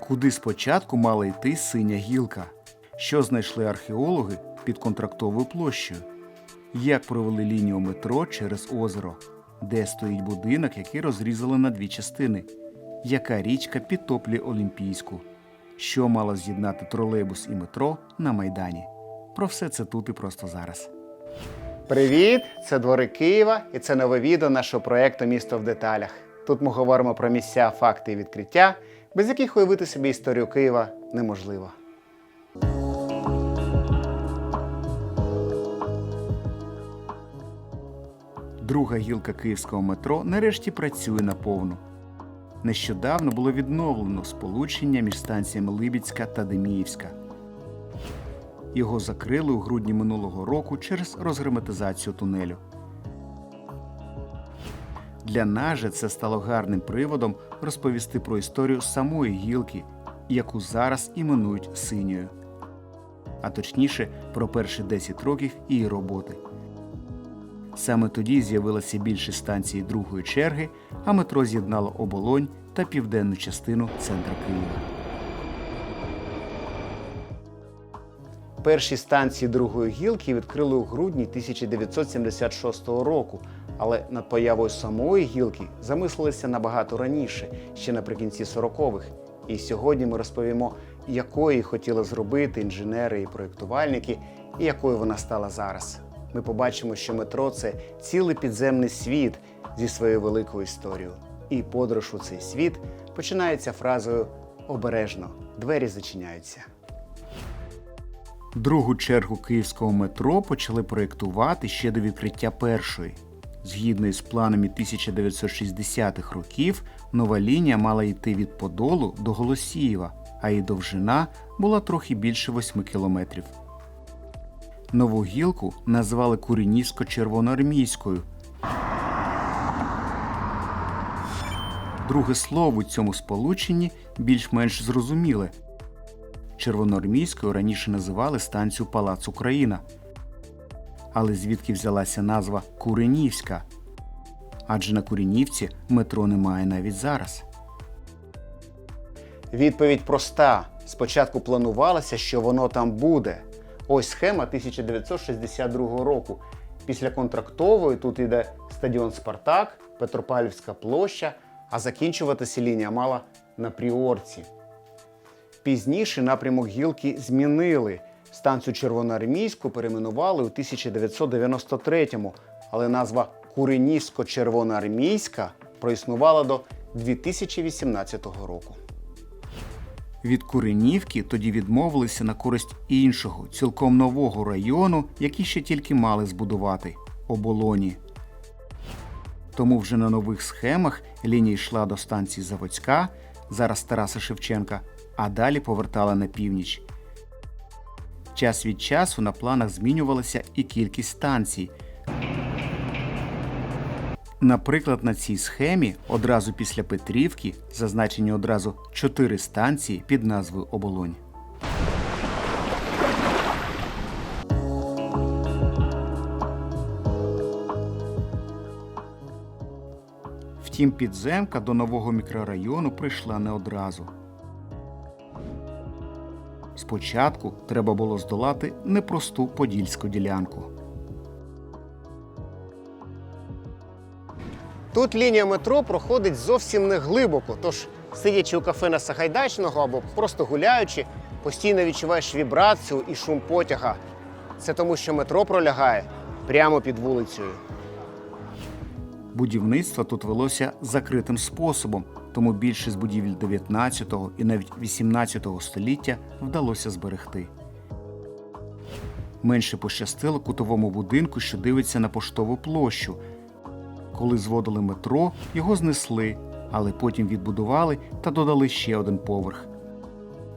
Куди спочатку мала йти синя гілка? Що знайшли археологи під контрактовою площею? Як провели лінію метро через озеро? Де стоїть будинок, який розрізали на дві частини? Яка річка підтоплює Олімпійську? Що мало з'єднати тролейбус і метро на Майдані? Про все це тут і просто зараз. Привіт! Це двори Києва і це нове відео нашого проєкту Місто в деталях. Тут ми говоримо про місця, факти і відкриття, без яких уявити собі історію Києва неможливо. Друга гілка київського метро нарешті працює наповну. Нещодавно було відновлено сполучення між станціями Либідська та Деміївська. Його закрили у грудні минулого року через розгерметизацію тунелю. Для нас же це стало гарним приводом розповісти про історію самої гілки, яку зараз іменують синьою. А точніше, про перші 10 років її роботи. Саме тоді з'явилося більше станцій другої черги, а метро з'єднало оболонь та південну частину центра Києва. Перші станції другої гілки відкрили у грудні 1976 року, але над появою самої гілки замислилися набагато раніше, ще наприкінці 40-х. І сьогодні ми розповімо, якою хотіли зробити інженери і проєктувальники, і якою вона стала зараз. Ми побачимо, що метро це цілий підземний світ зі своєю великою історією. І подорож у цей світ починається фразою обережно, двері зачиняються. Другу чергу київського метро почали проєктувати ще до відкриття першої. Згідно із планами 1960-х років, нова лінія мала йти від Подолу до Голосіїва, а її довжина була трохи більше 8 кілометрів. Нову гілку назвали Курінівсько-червоноармійською. Друге слово у цьому сполученні більш-менш зрозуміле. Червоноармійською раніше називали станцію Палац Україна. Але звідки взялася назва Куренівська? Адже на Куренівці метро немає навіть зараз. Відповідь проста. Спочатку планувалося, що воно там буде. Ось схема 1962 року. Після контрактової тут йде стадіон Спартак, Петропавлівська площа, а закінчуватися лінія мала на Пріорці. Пізніше напрямок гілки змінили. Станцію Червоноармійську перейменували у 1993-му, але назва Куренівсько-Червоноармійська проіснувала до 2018 року. Від Куренівки тоді відмовилися на користь іншого, цілком нового району, який ще тільки мали збудувати оболоні. Тому вже на нових схемах лінія йшла до станції Заводська, зараз Тараса Шевченка, а далі повертала на північ. Час від часу на планах змінювалася і кількість станцій. Наприклад, на цій схемі одразу після Петрівки зазначені одразу чотири станції під назвою Оболонь. Втім, підземка до нового мікрорайону прийшла не одразу. Спочатку треба було здолати непросту подільську ділянку. Тут лінія метро проходить зовсім не глибоко, тож, сидячи у кафе на Сагайдачного або просто гуляючи, постійно відчуваєш вібрацію і шум потяга. Це тому, що метро пролягає прямо під вулицею. Будівництво тут велося закритим способом, тому більшість будівель 19 і навіть 18 століття вдалося зберегти. Менше пощастило кутовому будинку, що дивиться на поштову площу. Коли зводили метро, його знесли, але потім відбудували та додали ще один поверх.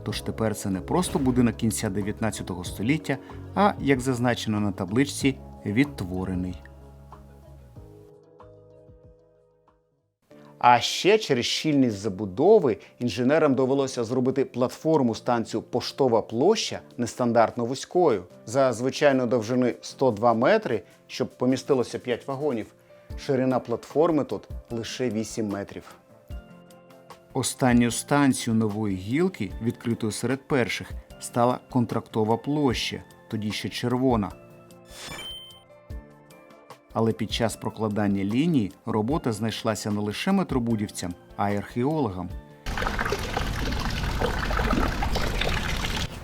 Тож тепер це не просто будинок кінця 19 століття, а, як зазначено на табличці, відтворений. А ще через щільність забудови інженерам довелося зробити платформу станцію Поштова площа нестандартно вузькою. За звичайної довжини 102 метри, щоб помістилося 5 вагонів, Ширина платформи тут лише 8 метрів. Останньою станцією нової гілки, відкритою серед перших, стала контрактова площа, тоді ще червона. Але під час прокладання лінії робота знайшлася не лише метробудівцям, а й археологам.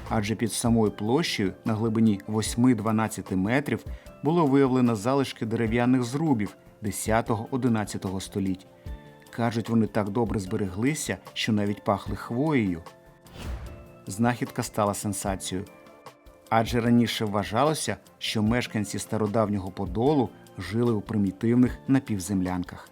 Адже під самою площею на глибині 8-12 метрів було виявлено залишки дерев'яних зрубів 10-11 століть. Кажуть, вони так добре збереглися, що навіть пахли хвоєю. Знахідка стала сенсацією. Адже раніше вважалося, що мешканці стародавнього Подолу жили у примітивних напівземлянках.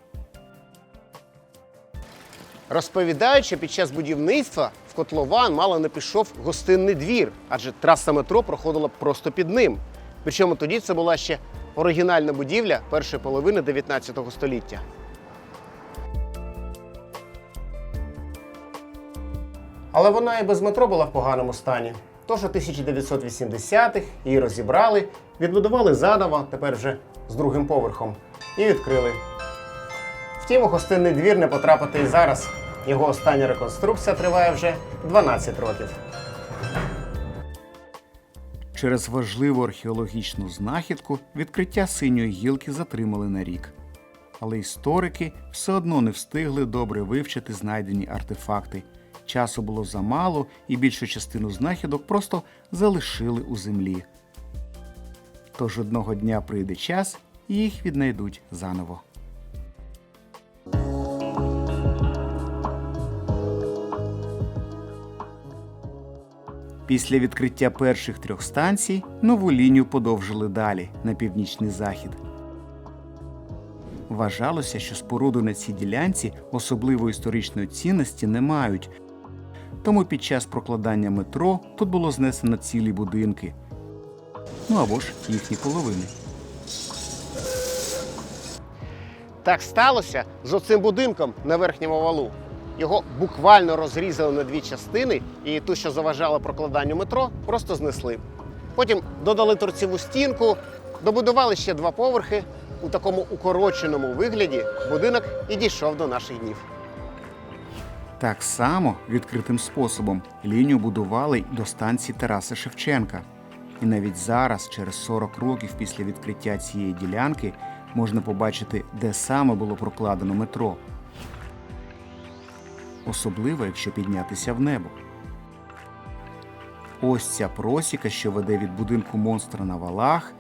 Розповідають, що під час будівництва в котлован мало не пішов гостинний двір, адже траса метро проходила просто під ним. Причому тоді це була ще оригінальна будівля першої половини 19 століття. Але вона і без метро була в поганому стані. Тож у 1980-х її розібрали, відбудували заново, тепер вже з другим поверхом, і відкрили. Втім, у гостинний двір не потрапити і зараз. Його остання реконструкція триває вже 12 років. Через важливу археологічну знахідку відкриття синьої гілки затримали на рік. Але історики все одно не встигли добре вивчити знайдені артефакти. Часу було замало, і більшу частину знахідок просто залишили у землі. Тож одного дня прийде час, і їх віднайдуть заново. Після відкриття перших трьох станцій нову лінію подовжили далі на північний захід. Вважалося, що споруди на цій ділянці особливої історичної цінності не мають. Тому під час прокладання метро тут було знесено цілі будинки. Ну або ж їхні половини. Так сталося з оцим будинком на верхньому валу. Його буквально розрізали на дві частини, і ту, що заважала прокладанню метро, просто знесли. Потім додали торцеву стінку, добудували ще два поверхи. У такому укороченому вигляді будинок і дійшов до наших днів. Так само відкритим способом лінію будували до станції Тараса Шевченка. І навіть зараз, через 40 років після відкриття цієї ділянки, можна побачити, де саме було прокладено метро. Особливо, якщо піднятися в небо. Ось ця просіка, що веде від будинку монстра на валах,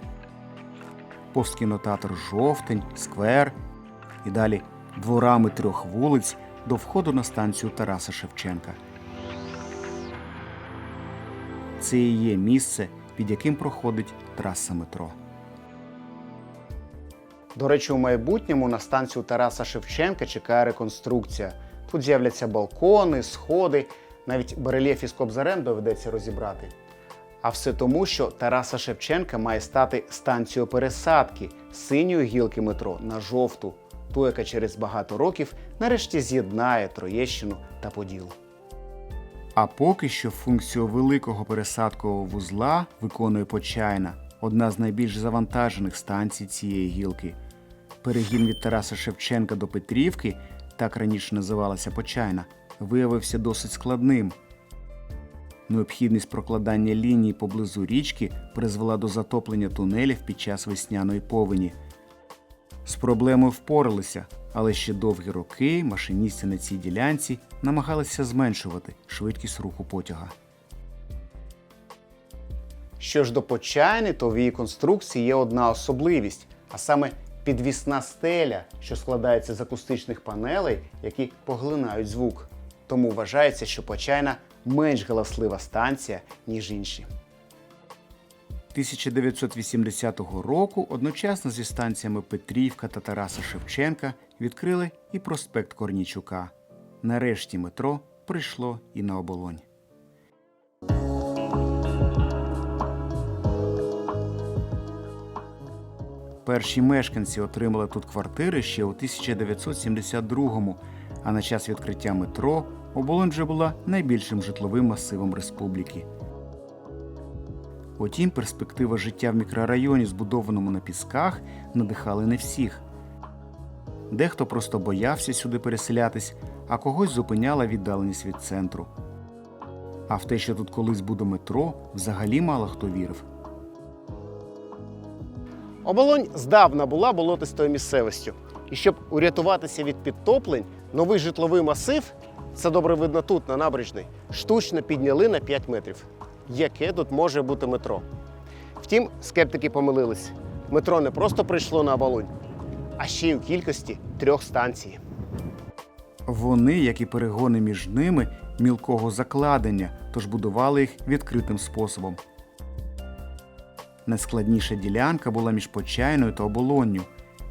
повз кінотеатр Жовтень, сквер і далі дворами трьох вулиць до входу на станцію Тараса Шевченка. Це і є місце, під яким проходить траса метро. До речі, у майбутньому на станцію Тараса Шевченка чекає реконструкція. Тут з'являться балкони, сходи, навіть барельєф із кобзарем доведеться розібрати. А все тому, що Тараса Шевченка має стати станцією пересадки синьої гілки метро на жовту, ту, яка через багато років нарешті з'єднає Троєщину та Поділ. А поки що функцію великого пересадкового вузла виконує Почайна, одна з найбільш завантажених станцій цієї гілки. Перегін від Тараса Шевченка до Петрівки, так раніше називалася Почайна, виявився досить складним. Необхідність прокладання ліній поблизу річки призвела до затоплення тунелів під час весняної повені. З проблемою впоралися, але ще довгі роки машиністи на цій ділянці намагалися зменшувати швидкість руху потяга. Що ж до почайни, то в її конструкції є одна особливість, а саме підвісна стеля, що складається з акустичних панелей, які поглинають звук. Тому вважається, що почайна менш галаслива станція, ніж інші. 1980 року одночасно зі станціями Петрівка та Тараса Шевченка відкрили і проспект Корнічука. Нарешті метро прийшло і на оболонь. Перші мешканці отримали тут квартири ще у 1972-му, а на час відкриття метро оболонь вже була найбільшим житловим масивом республіки. Утім, перспектива життя в мікрорайоні, збудованому на пісках, надихали не всіх. Дехто просто боявся сюди переселятись, а когось зупиняла віддаленість від центру. А в те, що тут колись буде метро, взагалі мало хто вірив. Оболонь здавна була болотистою місцевістю. І щоб урятуватися від підтоплень, новий житловий масив, це добре видно тут, на набережній, штучно підняли на 5 метрів. Яке тут може бути метро? Втім, скептики помилились. Метро не просто прийшло на оболонь, а ще й у кількості трьох станцій. Вони, як і перегони між ними, мілкого закладення, тож будували їх відкритим способом. Найскладніша ділянка була між Почайною та оболонню.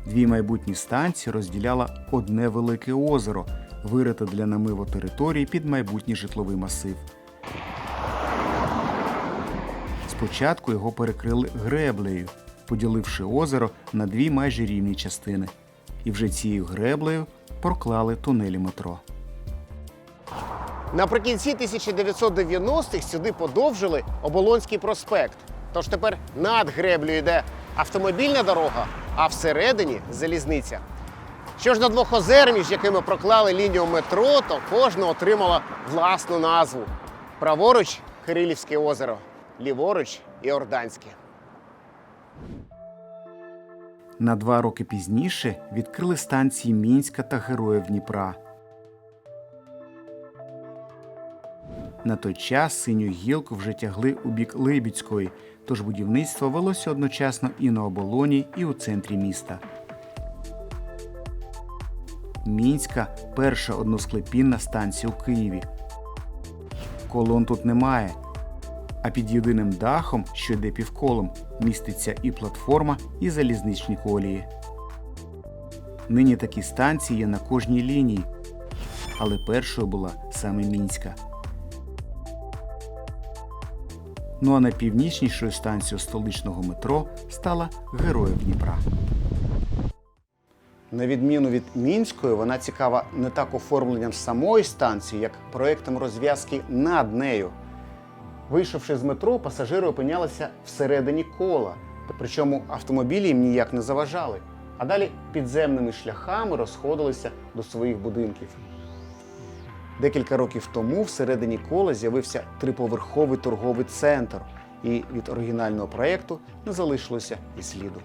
Дві майбутні станції розділяла одне велике озеро, вирите для намиву території під майбутній житловий масив. Спочатку його перекрили греблею, поділивши озеро на дві майже рівні частини. І вже цією греблею проклали тунелі метро. Наприкінці 1990-х сюди подовжили Оболонський проспект. Тож тепер над греблею йде автомобільна дорога, а всередині залізниця. Що ж до двох озер, між якими проклали лінію метро, то кожна отримала власну назву. Праворуч Кирилівське озеро, ліворуч Іорданське. На два роки пізніше відкрили станції Мінська та Героїв Дніпра. На той час синю гілку вже тягли у бік Либідської, тож будівництво велося одночасно і на оболоні, і у центрі міста. Мінська перша односклепінна станція у Києві. Колон тут немає, а під єдиним дахом, що йде півколом, міститься і платформа, і залізничні колії. Нині такі станції є на кожній лінії, але першою була саме мінська. Ну а найпівнічнішою станцією столичного метро стала Героїв Дніпра. На відміну від мінської, вона цікава не так оформленням самої станції, як проектом розв'язки над нею. Вийшовши з метро, пасажири опинялися всередині кола, причому автомобілі їм ніяк не заважали, а далі підземними шляхами розходилися до своїх будинків. Декілька років тому всередині кола з'явився триповерховий торговий центр, і від оригінального проєкту не залишилося і сліду.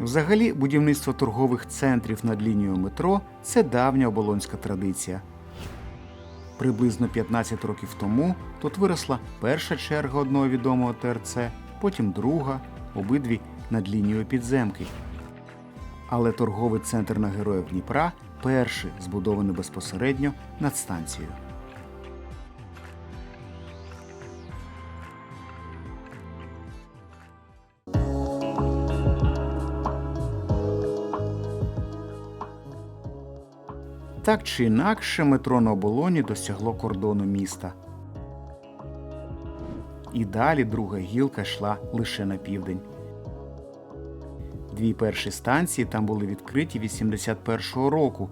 Взагалі, будівництво торгових центрів над лінією метро це давня оболонська традиція. Приблизно 15 років тому тут виросла перша черга одного відомого ТРЦ, потім друга, обидві над лінією підземки. Але торговий центр на Героїв Дніпра перший збудований безпосередньо над станцією. Так чи інакше, метро на оболоні досягло кордону міста. І далі друга гілка йшла лише на південь. Дві перші станції там були відкриті 81-го року,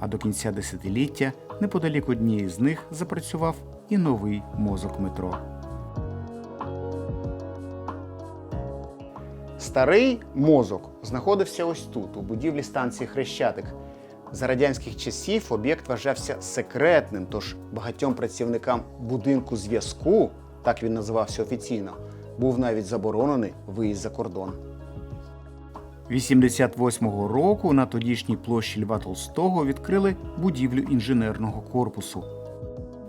а до кінця десятиліття неподалік однієї з них запрацював і новий мозок метро. Старий мозок знаходився ось тут, у будівлі станції Хрещатик. За радянських часів об'єкт вважався секретним, тож багатьом працівникам будинку зв'язку, так він називався офіційно, був навіть заборонений виїзд за кордон. 88-го року на тодішній площі Льва Толстого відкрили будівлю інженерного корпусу.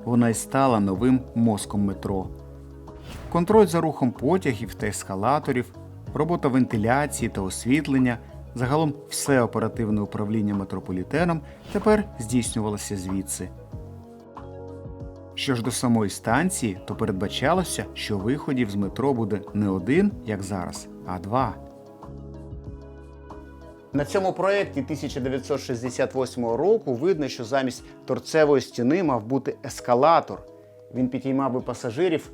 Вона й стала новим мозком метро. Контроль за рухом потягів та ескалаторів, робота вентиляції та освітлення, загалом все оперативне управління метрополітеном тепер здійснювалося звідси. Що ж до самої станції, то передбачалося, що виходів з метро буде не один, як зараз, а два. На цьому проєкті 1968 року видно, що замість торцевої стіни мав бути ескалатор. Він підіймав би пасажирів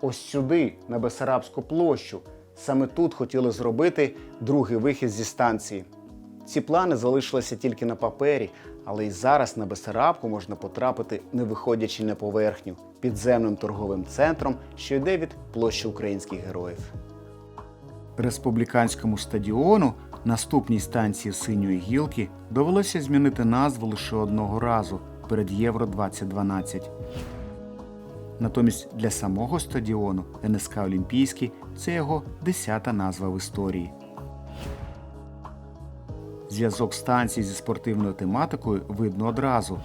ось сюди, на Бесарабську площу. Саме тут хотіли зробити другий вихід зі станції. Ці плани залишилися тільки на папері, але і зараз на Бесарабку можна потрапити, не виходячи на поверхню, підземним торговим центром, що йде від площі українських героїв. Республіканському стадіону, наступній станції синьої гілки, довелося змінити назву лише одного разу перед Євро 2012. Натомість для самого стадіону НСК Олімпійський це його десята назва в історії. Зв'язок станції зі спортивною тематикою видно одразу.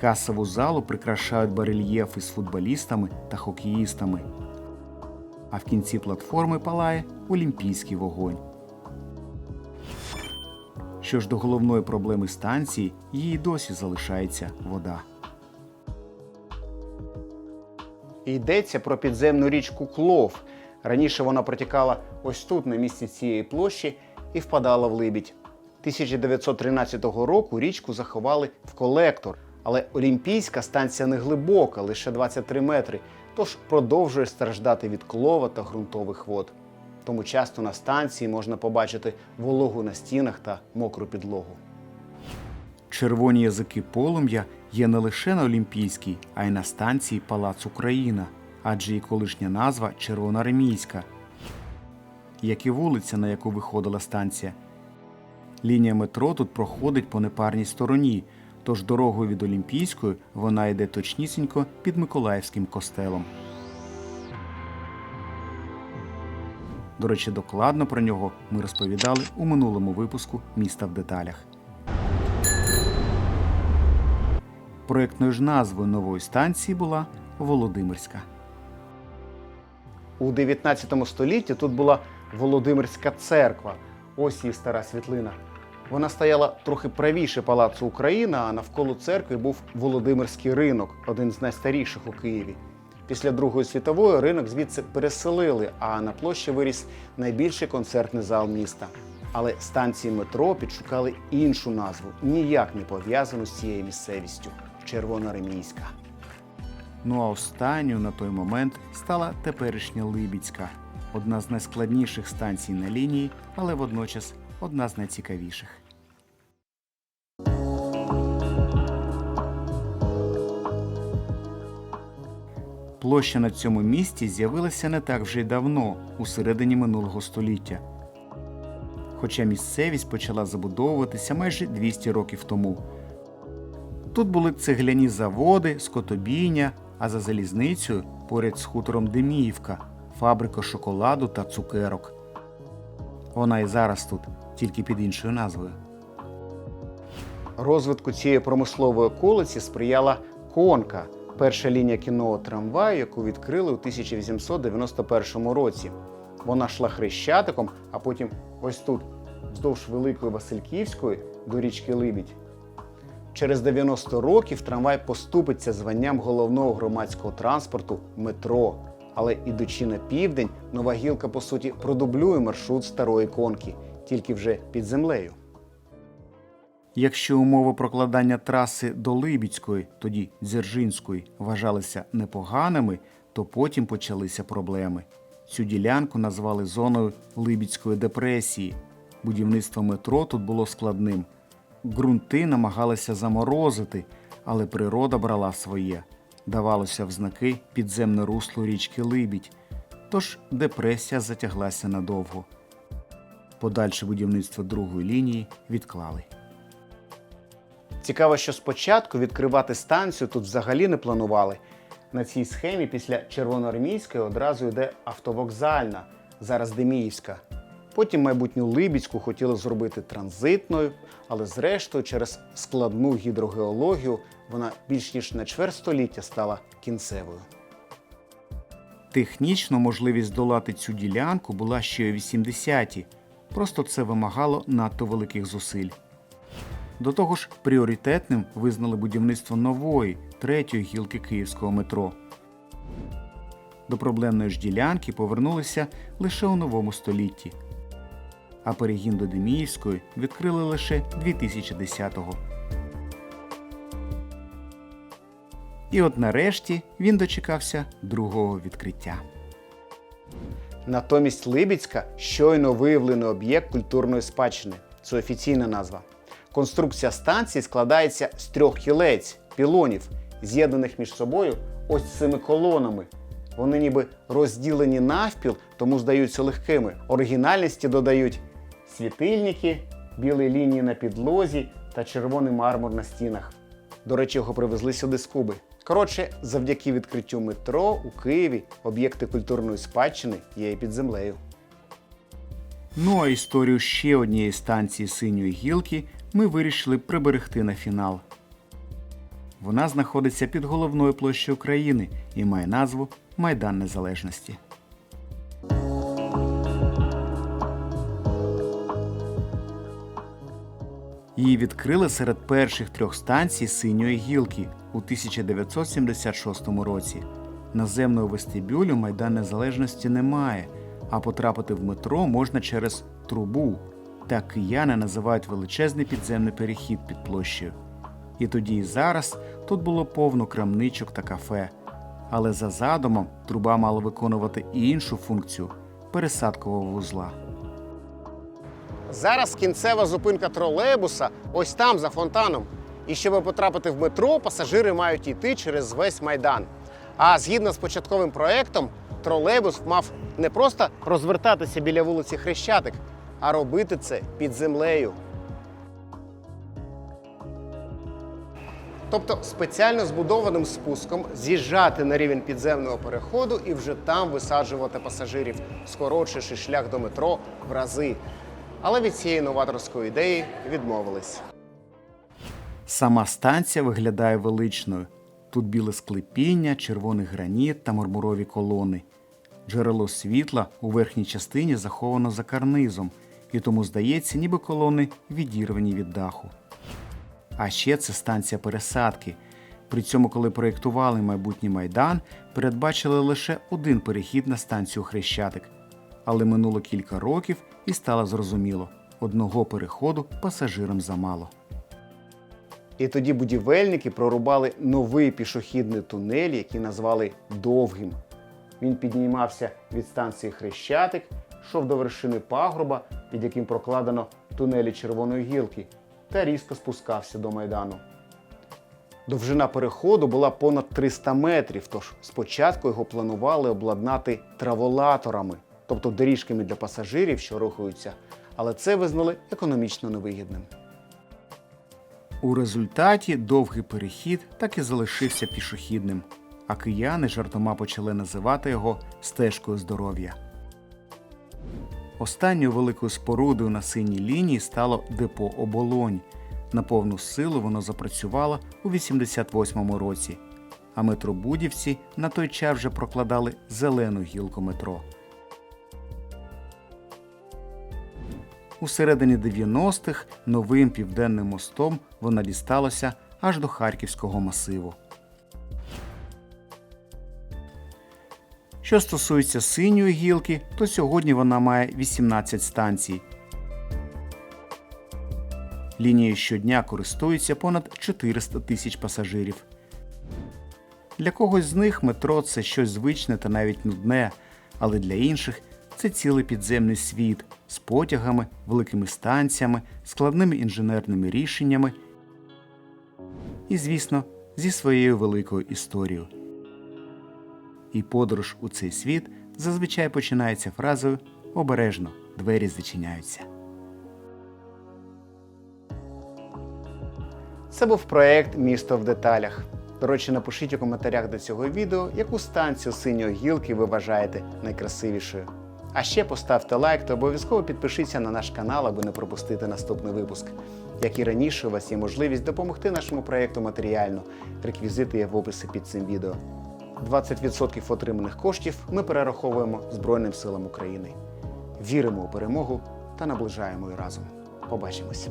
Касову залу прикрашають барельєфи з футболістами та хокеїстами. А в кінці платформи палає олімпійський вогонь. Що ж до головної проблеми станції, її досі залишається вода. Йдеться про підземну річку Клов. Раніше вона протікала ось тут, на місці цієї площі, і впадала в Либідь. 1913 року річку заховали в колектор, але Олімпійська станція не глибока, лише 23 метри, тож продовжує страждати від клова та ґрунтових вод. Тому часто на станції можна побачити вологу на стінах та мокру підлогу. Червоні язики полум'я є не лише на Олімпійській, а й на станції Палац Україна, адже її колишня назва Червоноармійська, як і вулиця, на яку виходила станція. Лінія метро тут проходить по непарній стороні, тож дорогою від Олімпійської вона йде точнісінько під Миколаївським костелом. До речі, докладно про нього ми розповідали у минулому випуску міста в деталях. Проєктною ж назвою нової станції була Володимирська. У 19 столітті тут була Володимирська церква. Ось її стара світлина. Вона стояла трохи правіше палацу Україна, а навколо церкви був Володимирський ринок, один з найстаріших у Києві. Після Другої світової ринок звідси переселили, а на площі виріс найбільший концертний зал міста. Але станції метро підшукали іншу назву, ніяк не пов'язану з цією місцевістю Червоноармійська. Ну а останньою на той момент стала теперішня Либідська, одна з найскладніших станцій на лінії, але водночас одна з найцікавіших. Площа на цьому місці з'явилася не так вже й давно, у середині минулого століття. Хоча місцевість почала забудовуватися майже 200 років тому. Тут були цегляні заводи, скотобійня, а за залізницею поряд з хутором Деміївка, фабрика шоколаду та цукерок. Вона і зараз тут, тільки під іншою назвою. Розвитку цієї промислової околиці сприяла конка, перша лінія кінного трамваю, яку відкрили у 1891 році. Вона йшла хрещатиком, а потім ось тут, вздовж Великої Васильківської до річки Либідь. Через 90 років трамвай поступиться званням головного громадського транспорту метро. Але ідучи на південь, нова гілка по суті продублює маршрут старої конки, тільки вже під землею. Якщо умови прокладання траси до Либідської, тоді Дзержинської, вважалися непоганими, то потім почалися проблеми. Цю ділянку назвали зоною Либідської депресії. Будівництво метро тут було складним. Ґрунти намагалися заморозити, але природа брала своє. Давалося в знаки підземне русло річки Либідь, тож депресія затяглася надовго. Подальше будівництво другої лінії відклали. Цікаво, що спочатку відкривати станцію тут взагалі не планували. На цій схемі після Червоноармійської одразу йде автовокзальна, зараз Деміївська. Потім майбутню Либідську хотіли зробити транзитною, але зрештою, через складну гідрогеологію, вона більш ніж на чверть століття стала кінцевою. Технічно можливість долати цю ділянку була ще у 80-ті, просто це вимагало надто великих зусиль. До того ж, пріоритетним визнали будівництво нової, третьої гілки київського метро. До проблемної ж ділянки повернулися лише у новому столітті, а перегін до Деміївської відкрили лише 2010-го. І от нарешті він дочекався другого відкриття. Натомість Либідська щойно виявлений об'єкт культурної спадщини. Це офіційна назва. Конструкція станції складається з трьох кілець пілонів, з'єднаних між собою ось цими колонами. Вони ніби розділені навпіл, тому здаються легкими. Оригінальності додають світильники, білі лінії на підлозі та червоний мармур на стінах. До речі, його привезли сюди з Куби. Коротше, завдяки відкриттю метро у Києві об'єкти культурної спадщини є і під землею. Ну а історію ще однієї станції синьої гілки ми вирішили приберегти на фінал. Вона знаходиться під головною площею країни і має назву Майдан Незалежності. Її відкрили серед перших трьох станцій синьої гілки у 1976 році. Наземного вестибюлю Майдан Незалежності немає, а потрапити в метро можна через трубу. Так кияни називають величезний підземний перехід під площею. І тоді і зараз тут було повно крамничок та кафе. Але за задумом труба мала виконувати іншу функцію пересадкового вузла. Зараз кінцева зупинка тролейбуса ось там, за фонтаном. І щоб потрапити в метро, пасажири мають йти через весь майдан. А згідно з початковим проектом, тролейбус мав не просто розвертатися біля вулиці Хрещатик, а робити це під землею. Тобто спеціально збудованим спуском з'їжджати на рівень підземного переходу і вже там висаджувати пасажирів, скорочивши шлях до метро в рази. Але від цієї новаторської ідеї відмовились. Сама станція виглядає величною. Тут біле склепіння, червоний граніт та мармурові колони. Джерело світла у верхній частині заховано за карнизом, і тому здається, ніби колони відірвані від даху. А ще це станція пересадки. При цьому, коли проєктували майбутній майдан, передбачили лише один перехід на станцію Хрещатик. Але минуло кілька років і стало зрозуміло, одного переходу пасажирам замало. І тоді будівельники прорубали новий пішохідний тунель, який назвали довгим. Він піднімався від станції Хрещатик, йшов до вершини пагорба, під яким прокладено тунелі червоної гілки, та різко спускався до майдану. Довжина переходу була понад 300 метрів, тож спочатку його планували обладнати траволаторами, тобто доріжками для пасажирів, що рухаються, але це визнали економічно невигідним. У результаті довгий перехід так і залишився пішохідним, а кияни жартома почали називати його стежкою здоров'я. Останньою великою спорудою на синій лінії стало депо Оболонь. На повну силу воно запрацювало у 88-му році, а метробудівці на той час вже прокладали зелену гілку метро. У середині 90-х новим південним мостом вона дісталася аж до Харківського масиву. Що стосується синьої гілки, то сьогодні вона має 18 станцій. Лінією щодня користується понад 400 тисяч пасажирів. Для когось з них метро це щось звичне та навіть нудне, але для інших це цілий підземний світ з потягами, великими станціями, складними інженерними рішеннями і, звісно, зі своєю великою історією. І подорож у цей світ зазвичай починається фразою Обережно двері зачиняються. Це був проект Місто в деталях. До речі, напишіть у коментарях до цього відео, яку станцію синьої гілки ви вважаєте найкрасивішою. А ще поставте лайк та обов'язково підпишіться на наш канал, аби не пропустити наступний випуск. Як і раніше, у вас є можливість допомогти нашому проєкту матеріально. Реквізити є в описі під цим відео. 20% отриманих коштів ми перераховуємо Збройним силам України. Віримо у перемогу та наближаємо її разом. Побачимось!